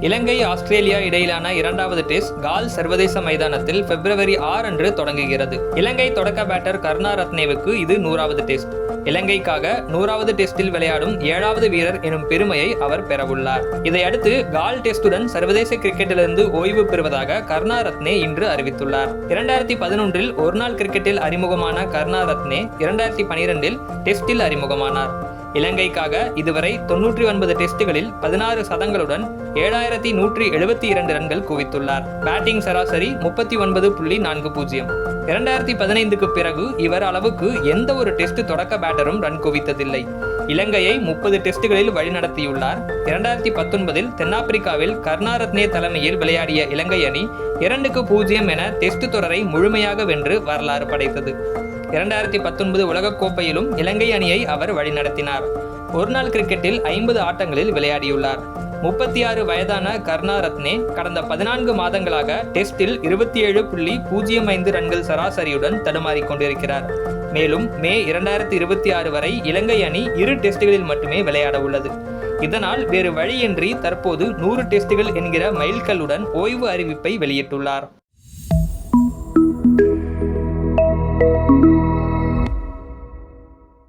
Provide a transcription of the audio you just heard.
இலங்கை Australia இடையிலான இரண்டாவது test கால் சர்வதேச மைதானத்தில் பிப்ரவரி ஆறு அன்று தொடங்குகிறது. இலங்கை தொடக்க பேட்டர் கருணாரத்னேவுக்கு இது நூறாவது டெஸ்ட். இலங்கைக்காக நூறாவது டெஸ்டில் விளையாடும் ஏழாவது வீரர் எனும் பெருமையை அவர் பெறவுள்ளார். இதையடுத்து கால் டெஸ்டுடன் சர்வதேச கிரிக்கெட்டிலிருந்து ஓய்வு பெறுவதாக கருணாரத்னே இன்று அறிவித்துள்ளார். இரண்டாயிரத்தி பதினொன்றில் ஒருநாள் கிரிக்கெட்டில் அறிமுகமான கருணாரத்னே இரண்டாயிரத்தி பனிரெண்டில் டெஸ்டில் அறிமுகமானார். இலங்கைக்காக இதுவரை தொன்னூற்றி ஒன்பது டெஸ்டுகளில் பதினாறு சதங்களுடன் ஏழாயிரத்தி நூற்றி எழுபத்தி இரண்டு ரன்கள் குவித்துள்ளார். பேட்டிங் சராசரி முப்பத்தி ஒன்பது புள்ளி நான்கு பூஜ்ஜியம். இரண்டாயிரத்தி பதினைந்துக்கு பிறகு இவர் அளவுக்கு எந்த ஒரு டெஸ்ட் தொடக்க பேட்டரும் ரன் குவித்ததில்லை. இலங்கையை முப்பது டெஸ்டுகளில் வழிநடத்தியுள்ளார். இரண்டாயிரத்தி பத்தொன்பதில் தென்னாப்பிரிக்காவில் கர்ணாரத்னே தலைமையில் விளையாடிய இலங்கை அணி இரண்டுக்கு பூஜ்ஜியம் என டெஸ்ட் தொடரை முழுமையாக வென்று வரலாறு படைத்தது. இரண்டாயிரத்தி பத்தொன்பது உலகக்கோப்பையிலும் இலங்கை அணியை அவர் வழிநடத்தினார். ஒருநாள் கிரிக்கெட்டில் ஐம்பது ஆட்டங்களில் விளையாடியுள்ளார். முப்பத்தி ஆறு வயதான கருணாரத்னே கடந்த பதினான்கு மாதங்களாக டெஸ்டில் இருபத்தி ஏழு புள்ளி பூஜ்ஜியம் ஐந்து ரன்கள் சராசரியுடன் தடுமாறி கொண்டிருக்கிறார். மேலும் மே இரண்டாயிரத்தி இருபத்தி ஆறு வரை இலங்கை அணி இரு டெஸ்டுகளில் மட்டுமே விளையாட உள்ளது. இதனால் வேறு வழியின்றி தற்போது நூறு டெஸ்டுகள் என்கிற மைல்கல்லுடன் ஓய்வு அறிவிப்பை வெளியிட்டுள்ளார்.